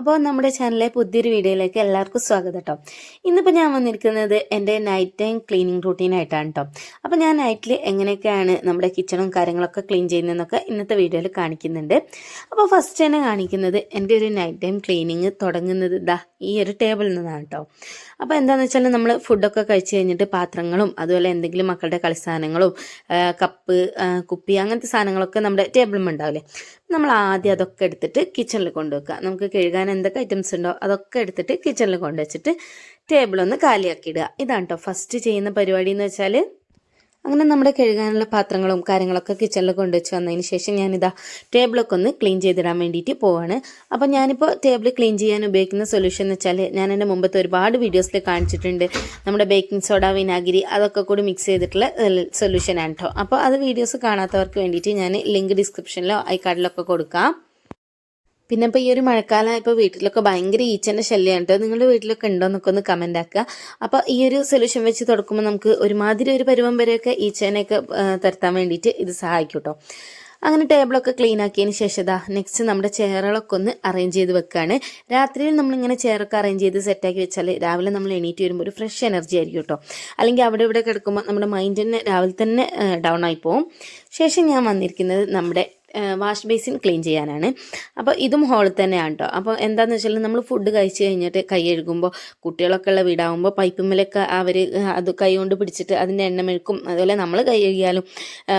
അപ്പോൾ നമ്മുടെ ചാനലിലെ പുതിയൊരു വീഡിയോയിലേക്ക് എല്ലാവർക്കും സ്വാഗതം കേട്ടോ ഇന്നിപ്പോൾ ഞാൻ വന്നിരിക്കുന്നത് എന്റെ നൈറ്റ് ടൈം ക്ലീനിങ് റൂട്ടീനായിട്ടാണ് കേട്ടോ അപ്പോൾ ഞാൻ നൈറ്റിൽ എങ്ങനെയൊക്കെയാണ് നമ്മുടെ കിച്ചണും കാര്യങ്ങളൊക്കെ ക്ലീൻ ചെയ്യുന്നതെന്നൊക്കെ ഇന്നത്തെ വീഡിയോയിൽ കാണിക്കുന്നുണ്ട്. അപ്പോൾ ഫസ്റ്റ് തന്നെ കാണിക്കുന്നത് എന്റെ ഒരു നൈറ്റ് ടൈം ക്ലീനിങ് തുടങ്ങുന്നത് ദാ ഈ ഒരു ടേബിളിൽ നിന്നാണ് കേട്ടോ അപ്പോൾ എന്താണെന്ന് വെച്ചാൽ നമ്മൾ ഫുഡൊക്കെ കഴിച്ച് കഴിഞ്ഞിട്ട് പാത്രങ്ങളും അതുപോലെ എന്തെങ്കിലും മക്കളുടെ കളിസാധനങ്ങളും കപ്പ് കുപ്പി അങ്ങനത്തെ സാധനങ്ങളൊക്കെ നമ്മുടെ ടേബിളും ഉണ്ടാവില്ലേ? നമ്മൾ ആദ്യം അതൊക്കെ എടുത്തിട്ട് കിച്ചണിൽ കൊണ്ടുവെക്കുക. നമുക്ക് കഴുകാൻ എന്തൊക്കെ ഐറ്റംസ് ഉണ്ടോ അതൊക്കെ എടുത്തിട്ട് കിച്ചണിൽ കൊണ്ടുവച്ചിട്ട് കാലിയാക്കി ഇടുക ഇതാണ് കേട്ടോ ഫസ്റ്റ് ചെയ്യുന്ന പരിപാടി എന്ന് വെച്ചാൽ അങ്ങനെ നമ്മുടെ കഴുകാനുള്ള പാത്രങ്ങളും കാര്യങ്ങളൊക്കെ കിച്ചണിൽ കൊണ്ടുവച്ച് വന്നതിന് ശേഷം ഞാനിതാ ടേബിളൊക്കെ ഒന്ന് ക്ലീൻ ചെയ്തിടാൻ വേണ്ടിയിട്ട് പോവാണ്. അപ്പോൾ ഞാനിപ്പോൾ ടേബിൾ ക്ലീൻ ചെയ്യാൻ ഉപയോഗിക്കുന്ന സൊല്യൂഷൻ എന്ന് വെച്ചാൽ ഞാൻ എന്റെ മുമ്പത്തെ ഒരുപാട് വീഡിയോസിൽ കാണിച്ചിട്ടുണ്ട്. നമ്മുടെ ബേക്കിംഗ് സോഡ വിനാഗിരി അതൊക്കെ കൂടി മിക്സ് ചെയ്തിട്ടുള്ള സൊല്യൂഷനാണ് കേട്ടോ അപ്പോൾ അത് വീഡിയോസ് കാണാത്തവർക്ക് വേണ്ടിയിട്ട് ഞാൻ ലിങ്ക് ഡിസ്ക്രിപ്ഷനിലോ ഐ കാർഡിലൊക്കെ കൊടുക്കാം. പിന്നെ ഇപ്പോൾ ഈ ഒരു മഴക്കാലം ഇപ്പോൾ വീട്ടിലൊക്കെ ഭയങ്കര ഈച്ചന്റെ ശല്യമാണ് കേട്ടോ നിങ്ങളുടെ വീട്ടിലൊക്കെ ഉണ്ടോ എന്നൊക്കെ ഒന്ന് കമന്റ് ആക്കുക. അപ്പോൾ ഈ ഒരു സൊല്യൂഷൻ വെച്ച് തുടക്കുമ്പോൾ നമുക്ക് ഒരുമാതിരി ഒരു പരുവം വരെയൊക്കെ ഈച്ചേനെയൊക്കെ തരുത്താൻ വേണ്ടിയിട്ട് ഇത് സഹായിക്കും കേട്ടോ അങ്ങനെ ടേബിളൊക്കെ ക്ലീൻ ആക്കിയതിന് ശേഷം ഇതാ നെക്സ്റ്റ് നമ്മുടെ ചെയറുകളൊക്കെ ഒന്ന് അറേഞ്ച് ചെയ്ത് വെക്കുകയാണ് രാത്രിയിൽ നമ്മളിങ്ങനെ ചെയറൊക്കെ അറേഞ്ച് ചെയ്ത് സെറ്റാക്കി വെച്ചാൽ രാവിലെ നമ്മൾ എണീറ്റ് വരുമ്പോൾ ഒരു ഫ്രഷ് എനർജി ആയിരിക്കും കേട്ടോ അല്ലെങ്കിൽ അവിടെ ഇവിടെ കിടക്കുമ്പോൾ നമ്മുടെ മൈൻഡ് തന്നെ രാവിലെ തന്നെ ഡൗൺ ആയി പോകും ശേഷം ഞാൻ വന്നിരിക്കുന്നത് നമ്മുടെ വാഷ് ബേസിൻ ക്ലീൻ ചെയ്യാനാണ്. അപ്പോൾ ഇതും ഹോളിൽ തന്നെയാണ് കേട്ടോ അപ്പോൾ എന്താണെന്ന് വെച്ചാൽ നമ്മൾ ഫുഡ് കഴിച്ച് കഴിഞ്ഞിട്ട് കൈ കഴുകുമ്പോൾ കുട്ടികളൊക്കെ ഉള്ള വീടാകുമ്പോൾ പൈപ്പ് മേലൊക്കെ അവർ അത് കൈ കൊണ്ട് പിടിച്ചിട്ട് അതിന്റെ എണ്ണമെഴുക്കും. അതുപോലെ നമ്മൾ കൈ കഴുകിയാലും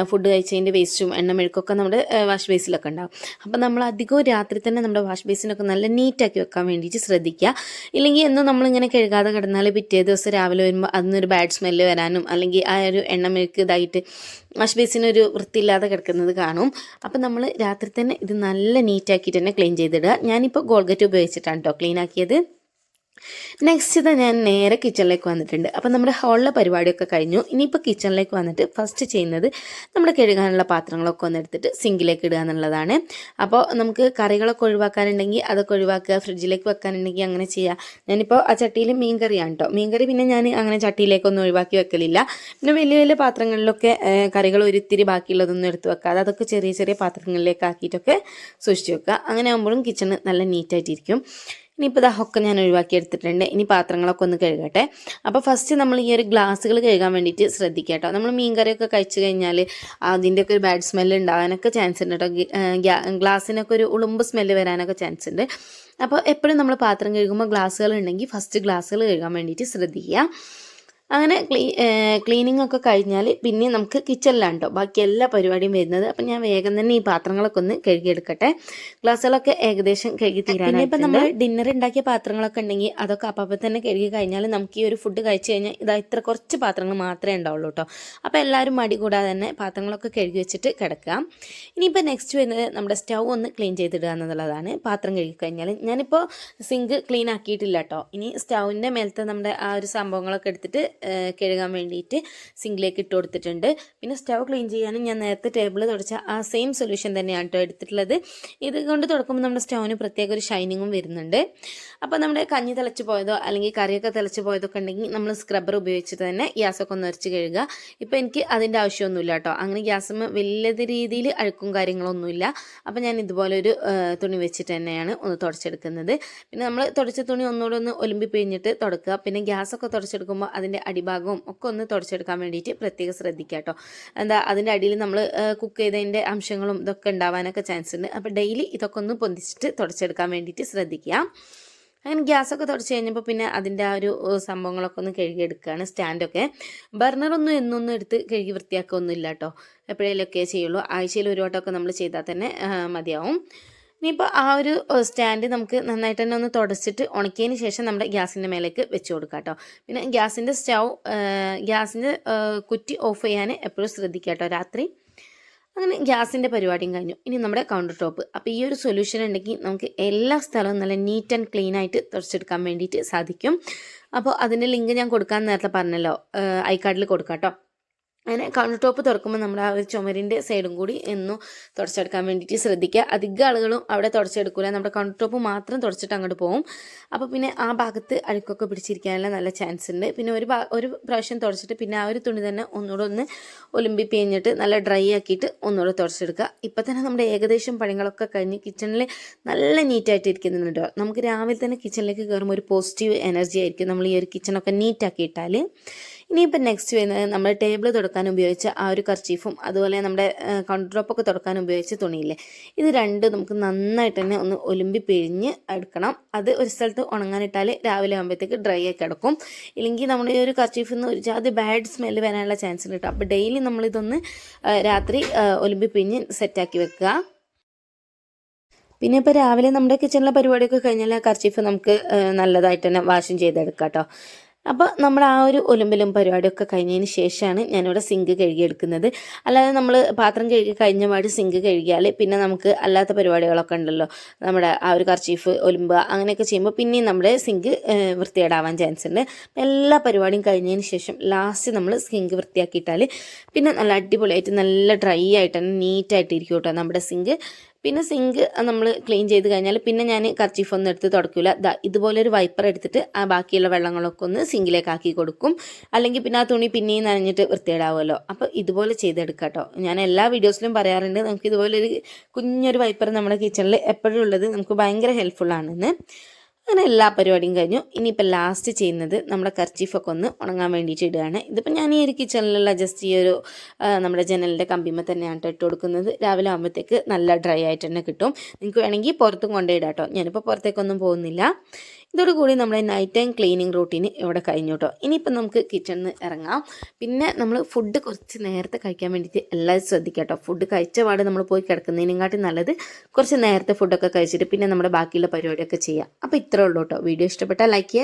ഫുഡ് കഴിച്ചതിന്റെ വേസ്റ്റും എണ്ണമെഴുക്കൊക്കെ നമ്മുടെ വാഷ് ബേസിലൊക്കെ ഉണ്ടാകും അപ്പോൾ നമ്മൾ അധികവും രാത്രി തന്നെ നമ്മുടെ വാഷ് ബേസിനൊക്കെ നല്ല നീറ്റാക്കി വെക്കാൻ വേണ്ടിയിട്ട് ശ്രദ്ധിക്കുക. ഇല്ലെങ്കിൽ എന്നും നമ്മളിങ്ങനെ കഴുകാതെ കിടന്നാൽ പിറ്റേ ദിവസം രാവിലെ വരുമ്പോൾ അതിനൊരു ബാഡ് സ്മെല്ല് വരാനും അല്ലെങ്കിൽ ആ ഒരു എണ്ണമെഴുക്ക് ഇതായിട്ട് വാഷ് ബേസിനൊരു വൃത്തിയില്ലാതെ കിടക്കുന്നത് കാണും. അപ്പം നമ്മൾ രാത്രി തന്നെ ഇത് നല്ല നീറ്റാക്കിയിട്ട് തന്നെ ക്ലീൻ ചെയ്തിടുക. ഞാനിപ്പോൾ ഗോൾഗറ്റ് ഉപയോഗിച്ചിട്ടാണ് കേട്ടോ ക്ലീൻ ആക്കിയത്. നെക്സ്റ്റ് ഇത് ഞാൻ നേരെ കിച്ചണിലേക്ക് വന്നിട്ടുണ്ട്. അപ്പം നമ്മുടെ ഹോളിലെ പരിപാടിയൊക്കെ കഴിഞ്ഞു. ഇനിയിപ്പോൾ കിച്ചണിലേക്ക് വന്നിട്ട് ഫസ്റ്റ് ചെയ്യുന്നത് നമ്മൾ കഴുകാനുള്ള പാത്രങ്ങളൊക്കെ ഒന്ന് എടുത്തിട്ട് സിങ്കിലേക്ക് ഇടുക എന്നുള്ളതാണ്. അപ്പോൾ നമുക്ക് കറികളൊക്കെ ഒഴിവാക്കാനുണ്ടെങ്കിൽ അതൊക്കെ ഒഴിവാക്കുക ഫ്രിഡ്ജിലേക്ക് വെക്കാനുണ്ടെങ്കിൽ അങ്ങനെ ചെയ്യുക. ഞാനിപ്പോൾ ആ ചട്ടിയിൽ മീൻ കറിയാണ് കേട്ടോ മീൻ കറി പിന്നെ ഞാൻ അങ്ങനെ ചട്ടിയിലേക്കൊന്നും ഒഴിവാക്കി വെക്കലില്ല. പിന്നെ വലിയ വലിയ പാത്രങ്ങളിലൊക്കെ കറികൾ ഒരിത്തിരി ബാക്കിയുള്ളതൊന്നും എടുത്ത് വെക്കാതെ അതൊക്കെ ചെറിയ ചെറിയ പാത്രങ്ങളിലേക്ക് ആക്കിയിട്ടൊക്കെ സൂക്ഷിച്ച് വെക്കുക. അങ്ങനെ ആകുമ്പോഴും കിച്ചണ് നല്ല നീറ്റായിട്ടിരിക്കും ഇനിയിപ്പോൾ ഇതൊക്കെ ഞാൻ ഒഴിവാക്കി എടുത്തിട്ടുണ്ട് ഇനി പാത്രങ്ങളൊക്കെ ഒന്ന് കഴുകട്ടെ. അപ്പോൾ ഫസ്റ്റ് നമ്മൾ ഈ ഒരു ഗ്ലാസ്സുകൾ കഴുകാൻ വേണ്ടിയിട്ട് ശ്രദ്ധിക്കുക കേട്ടോ. നമ്മൾ മീൻ കറിയൊക്കെ കഴിച്ചു കഴിഞ്ഞാൽ അതിന്റെയൊക്കെ ഒരു ബാഡ് സ്മെല്ല് ഉണ്ടാകാനൊക്കെ ചാൻസ് ഉണ്ട് കേട്ടോ. ഗ്ലാസ്സിനൊക്കെ ഒരു ഉളുമ്പ് സ്മെല്ല് വരാനൊക്കെ ചാൻസ് ഉണ്ട്. അപ്പോൾ എപ്പോഴും നമ്മൾ പാത്രം കഴുകുമ്പോൾ ഗ്ലാസ്സുകൾ ഉണ്ടെങ്കിൽ ഫസ്റ്റ് ഗ്ലാസ്സുകൾ കഴുകാൻ വേണ്ടിയിട്ട് ശ്രദ്ധിക്കുക. അങ്ങനെ ക്ലീ ക്ലീനിങ് ഒക്കെ കഴിഞ്ഞാൽ പിന്നെ നമുക്ക് കിച്ചണിലാണ് കേട്ടോ ബാക്കി എല്ലാ പരിപാടിയും വരുന്നത്. അപ്പം ഞാൻ വേഗം തന്നെ ഈ പാത്രങ്ങളൊക്കെ ഒന്ന് കഴുകിയെടുക്കട്ടെ. ഗ്ലാസ്സുകളൊക്കെ ഏകദേശം കഴുകി തീരാനായി ഇപ്പം നമ്മൾ ഡിന്നർ ഉണ്ടാക്കിയ പാത്രങ്ങളൊക്കെ ഉണ്ടെങ്കിൽ അതൊക്കെ അപ്പം തന്നെ കഴുകി കഴിഞ്ഞാൽ നമുക്ക് ഈ ഒരു ഫുഡ് കഴിച്ചു കഴിഞ്ഞാൽ ഇതാ ഇത്ര കുറച്ച് പാത്രങ്ങൾ മാത്രമേ ഉണ്ടാവുള്ളൂ കേട്ടോ അപ്പോൾ എല്ലാവരും മടി കൂടാതെ തന്നെ പാത്രങ്ങളൊക്കെ കഴുകി വെച്ചിട്ട് കിടക്കാം. ഇനിയിപ്പോൾ നെക്സ്റ്റ് വരുന്നത് നമ്മുടെ സ്റ്റൗ ഒന്ന് ക്ലീൻ ചെയ്തിടുക എന്നുള്ളതാണ്. പാത്രം കഴുകി കഴിഞ്ഞാൽ ഞാനിപ്പോൾ സിങ്ക് ക്ലീൻ ആക്കിയിട്ടില്ല കേട്ടോ ഇനി സ്റ്റൗവിന്റെ മേലത്തെ നമ്മുടെ ആ ഒരു സംഭവങ്ങളൊക്കെ എടുത്തിട്ട് കഴുകാൻ വേണ്ടിയിട്ട് സിങ്കിലേക്ക് ഇട്ട് കൊടുത്തിട്ടുണ്ട്. പിന്നെ സ്റ്റവ് ക്ലീൻ ചെയ്യാനും ഞാൻ നേരത്തെ ടേബിൾ തുടച്ച ആ സെയിം സൊല്യൂഷൻ തന്നെയാണ് കേട്ടോ എടുത്തിട്ടുള്ളത്. ഇത് കൊണ്ട് തുടക്കുമ്പോൾ നമ്മുടെ സ്റ്റൗവിന് പ്രത്യേക ഒരു ഷൈനിങ്ങും വരുന്നുണ്ട്. അപ്പോൾ നമ്മുടെ കഞ്ഞി തിളച്ച് പോയതോ അല്ലെങ്കിൽ കറിയൊക്കെ തിളച്ച് പോയതൊക്കെ ഉണ്ടെങ്കിൽ നമ്മൾ സ്ക്രബ്ബർ ഉപയോഗിച്ചിട്ട് തന്നെ ഗ്യാസൊക്കെ ഒന്ന് ഉരച്ച് കഴുകുക. ഇപ്പോൾ എനിക്ക് അതിന്റെ ആവശ്യമൊന്നുമില്ല കേട്ടോ. അങ്ങനെ ഗ്യാസുമ്മ വലിയ രീതിയിൽ അഴുക്കും കാര്യങ്ങളൊന്നുമില്ല. അപ്പോൾ ഞാൻ ഇതുപോലെ ഒരു തുണി വെച്ചിട്ട് തന്നെയാണ് ഒന്ന് തുടച്ചെടുക്കുന്നത്. പിന്നെ നമ്മൾ തുടച്ച തുണി ഒന്നുകൂടെ ഒന്ന് ഒലുമ്പി പിഴിഞ്ഞിട്ട് തുടക്കുക. പിന്നെ ഗ്യാസൊക്കെ തുടച്ചെടുക്കുമ്പോൾ അതിന്റെ അടിഭാഗവും ഒക്കെ ഒന്ന് തുടച്ചെടുക്കാൻ വേണ്ടിയിട്ട് പ്രത്യേകം ശ്രദ്ധിക്കുക കേട്ടോ. എന്താ അതിന്റെ അടിയിൽ നമ്മൾ കുക്ക് ചെയ്തതിന്റെ അംശങ്ങളും ഇതൊക്കെ ഉണ്ടാവാനൊക്കെ ചാൻസ് ഉണ്ട്. അപ്പോൾ ഡെയിലി ഇതൊക്കെ ഒന്ന് പൊന്തിച്ചിട്ട് തുടച്ചെടുക്കാൻ വേണ്ടിയിട്ട് ശ്രദ്ധിക്കുക. അങ്ങനെ ഗ്യാസൊക്കെ തുടച്ച് കഴിഞ്ഞപ്പോൾ പിന്നെ അതിന്റെ ആ ഒരു സംഭവങ്ങളൊക്കെ ഒന്ന് കഴുകിയെടുക്കുകയാണ് സ്റ്റാൻഡൊക്കെ ബർണറൊന്നും എന്നൊന്നും എടുത്ത് കഴുകി വൃത്തിയാക്കുകയൊന്നും ഇല്ല കേട്ടോ. എപ്പോഴേലൊക്കെ ചെയ്യുള്ളൂ. ആഴ്ചയിൽ ഒരു വട്ടമൊക്കെ നമ്മൾ ചെയ്താൽ തന്നെ മതിയാവും. ഇനിയിപ്പോൾ ആ ഒരു സ്റ്റാൻഡ് നമുക്ക് നന്നായിട്ട് തന്നെ ഒന്ന് തുടച്ചിട്ട് ഉണക്കിയതിന് ശേഷം നമ്മുടെ ഗ്യാസിന്റെ മേലേക്ക് വെച്ച് കൊടുക്കാം കേട്ടോ. പിന്നെ ഗ്യാസിന്റെ സ്റ്റൗ ഗ്യാസിന്റെ കുറ്റി ഓഫ് ചെയ്യാൻ എപ്പോഴും ശ്രദ്ധിക്കുക കേട്ടോ രാത്രി. അങ്ങനെ ഗ്യാസിന്റെ പരിപാടിയും കഴിഞ്ഞു. ഇനി നമ്മുടെ കൗണ്ടർ ടോപ്പ് അപ്പോൾ ഈ ഒരു സൊല്യൂഷൻ ഉണ്ടെങ്കിൽ നമുക്ക് എല്ലാ സ്ഥലവും നല്ല നീറ്റ് ആൻഡ് ക്ലീൻ ആയിട്ട് തുടച്ചെടുക്കാൻ വേണ്ടിയിട്ട് സാധിക്കും. അപ്പോൾ അതിന്റെ ലിങ്ക് ഞാൻ കൊടുക്കാൻ നേരത്തെ പറഞ്ഞല്ലോ. ഐ കാർഡിൽ കൊടുക്കാം കേട്ടോ. അങ്ങനെ കൗണ്ടർ ടോപ്പ് തുറക്കുമ്പോൾ നമ്മൾ ആ ഒരു ചുമരിന്റെ സൈഡും കൂടി എന്നും തുടച്ചെടുക്കാൻ വേണ്ടിയിട്ട് ശ്രദ്ധിക്കുക. അധികം ആളുകളും അവിടെ തുടച്ചെടുക്കില്ല നമ്മുടെ കൗണ്ടർ ടോപ്പ് മാത്രം തുടച്ചിട്ട് അങ്ങോട്ട് പോകും അപ്പോൾ പിന്നെ ആ ഭാഗത്ത് അഴുക്കൊക്കെ പിടിച്ചിരിക്കാനുള്ള നല്ല ചാൻസ് ഉണ്ട്. പിന്നെ ഒരു ഒരു പ്രാവശ്യം തുടച്ചിട്ട് പിന്നെ ആ ഒരു തുണി തന്നെ ഒന്നുകൂടെ ഒന്ന് ഒലിമ്പി പിഴിഞ്ഞിട്ട് നല്ല ഡ്രൈ ആക്കിയിട്ട് ഒന്നുകൂടെ തുടച്ചെടുക്കുക. ഇപ്പം തന്നെ നമ്മുടെ ഏകദേശം പണികളൊക്കെ കഴിഞ്ഞ് കിച്ചണിൽ നല്ല നീറ്റായിട്ട് ഇരിക്കുന്നുണ്ട് നമുക്ക് രാവിലെ തന്നെ കിച്ചണിലേക്ക് കയറുമ്പോൾ ഒരു പോസിറ്റീവ് എനർജി ആയിരിക്കും. നമ്മൾ ഈ ഒരു കിച്ചണൊക്കെ നീറ്റാക്കി ഇട്ടാൽ ഇനിയിപ്പോൾ നെക്സ്റ്റ് വരുന്നത് നമ്മൾ ടേബിൾ തുടക്കാൻ ഉപയോഗിച്ച ആ ഒരു കർച്ചീഫും അതുപോലെ നമ്മുടെ കൗണ്ടർ ടോപ്പൊക്കെ തുടക്കാൻ ഉപയോഗിച്ച തുണിയില്ലേ? ഇത് രണ്ട് നമുക്ക് നന്നായിട്ട് തന്നെ ഒന്ന് ഒലുമ്പി പിഴിഞ്ഞ് എടുക്കണം. അത് ഒരു സ്ഥലത്ത് ഉണങ്ങാനിട്ടാൽ രാവിലെ ആകുമ്പോഴത്തേക്ക് ഡ്രൈ ആയി കിടക്കും. ഇല്ലെങ്കിൽ നമ്മുടെ ഈ ഒരു കർച്ചീഫിൽ നിന്ന് ഒരു ജാതി ബാഡ് സ്മെല്ല് വരാനുള്ള ചാൻസ് ഉണ്ട് അപ്പോൾ ഡെയിലി നമ്മളിതൊന്ന് രാത്രി ഒലുമ്പി പിഴിഞ്ഞ് സെറ്റാക്കി വെക്കുക. പിന്നെ ഇപ്പോൾ രാവിലെ നമ്മുടെ കിച്ചണിലെ പരിപാടിയൊക്കെ കഴിഞ്ഞാൽ ആ കർച്ചീഫ് നമുക്ക് നല്ലതായിട്ട് തന്നെ വാഷും ചെയ്തെടുക്കാം കേട്ടോ അപ്പോൾ നമ്മൾ ആ ഒരു ഒലുമ്പലും പരിപാടിയൊക്കെ കഴിഞ്ഞതിന് ശേഷമാണ് ഞാനിവിടെ സിങ്ക് കഴുകിയെടുക്കുന്നത്. അല്ലാതെ നമ്മൾ പാത്രം കഴുകി കഴിഞ്ഞ പാട് സിങ്ക് കഴുകിയാൽ പിന്നെ നമുക്ക് അല്ലാത്ത പരിപാടികളൊക്കെ ഉണ്ടല്ലോ. നമ്മുടെ ആ ഒരു കർച്ചീഫ് ഒലുമ്പുക അങ്ങനെയൊക്കെ ചെയ്യുമ്പോൾ പിന്നെയും നമ്മുടെ സിങ്ക് വൃത്തികേടാവാൻ ചാൻസ് ഉണ്ട്. എല്ലാ പരിപാടിയും കഴിഞ്ഞതിന് ശേഷം ലാസ്റ്റ് നമ്മൾ സിങ്ക് വൃത്തിയാക്കിയിട്ടാൽ പിന്നെ നല്ല അടിപൊളിയായിട്ട് നല്ല ഡ്രൈ ആയിട്ട് തന്നെ നീറ്റായിട്ട് ഇരിക്കും കേട്ടോ നമ്മുടെ സിങ്ക് പിന്നെ സിങ്ക് നമ്മൾ ക്ലീൻ ചെയ്ത് കഴിഞ്ഞാൽ പിന്നെ ഞാൻ കർച്ചീഫ് ഒന്നും എടുത്ത് തുടക്കില്ല ഇതുപോലെ ഒരു വൈപ്പർ എടുത്തിട്ട് ആ ബാക്കിയുള്ള വെള്ളങ്ങളൊക്കെ ഒന്ന് സിങ്കിലേക്ക് ആക്കി കൊടുക്കും. അല്ലെങ്കിൽ പിന്നെ ആ തുണി പിന്നെയും നനഞ്ഞിട്ട് വൃത്തിയിടാവുമല്ലോ അപ്പോൾ ഇതുപോലെ ചെയ്തെടുക്കാം കേട്ടോ ഞാൻ എല്ലാ വീഡിയോസിലും പറയാറുണ്ട് നമുക്ക് ഇതുപോലെ ഒരു കുഞ്ഞൊരു വൈപ്പർ നമ്മുടെ കിച്ചണിൽ എപ്പോഴും ഉള്ളത് നമുക്ക് ഭയങ്കര ഹെൽപ്ഫുൾ ആണെന്ന്. അങ്ങനെ എല്ലാ പരിപാടിയും കഴിഞ്ഞു. ഇനിയിപ്പോൾ ലാസ്റ്റ് ചെയ്യുന്നത് നമ്മുടെ കർച്ചീഫൊക്കെ ഒന്ന് ഉണങ്ങാൻ വേണ്ടിയിട്ട് ഇടുകയാണ്. ഇതിപ്പോൾ ഞാൻ ഈ ഒരു കിച്ചണിലുള്ള ജസ്റ്റ് ഈ ഒരു നമ്മുടെ ജനലിന്റെ കമ്പിമ തന്നെയാണ് ട്ടോ ഇട്ട് കൊടുക്കുന്നത്. രാവിലെ ആകുമ്പോഴത്തേക്ക് നല്ല ഡ്രൈ ആയിട്ട് തന്നെ കിട്ടും. നിങ്ങൾക്ക് വേണമെങ്കിൽ പുറത്തും കൊണ്ടുപോയിടാം കേട്ടോ ഞാനിപ്പോൾ പുറത്തേക്കൊന്നും പോകുന്നില്ല. ഇതോടുകൂടി നമ്മുടെ നൈറ്റ് ടൈം ക്ലീനിങ് റൂട്ടീൻ ഇവിടെ കഴിഞ്ഞു കേട്ടോ ഇനിയിപ്പോൾ നമുക്ക് കിച്ചണിൽ നിന്ന് ഇറങ്ങാം. പിന്നെ നമ്മൾ ഫുഡ് കുറച്ച് നേരത്തെ കഴിക്കാൻ വേണ്ടിയിട്ട് എല്ലാവരും ശ്രദ്ധിക്കുക കേട്ടോ ഫുഡ് കഴിച്ച പാട് നമ്മൾ പോയി കിടക്കുന്നതിനെക്കാട്ടും നല്ലത് കുറച്ച് നേരത്തെ ഫുഡൊക്കെ കഴിച്ചിട്ട് പിന്നെ നമ്മുടെ ബാക്കിയുള്ള പരിപാടിയൊക്കെ ചെയ്യാം. അപ്പോൾ ഇത്രേ ഉള്ളൂ കേട്ടോ വീഡിയോ ഇഷ്ടപ്പെട്ടാൽ ലൈക്ക് ചെയ്യുക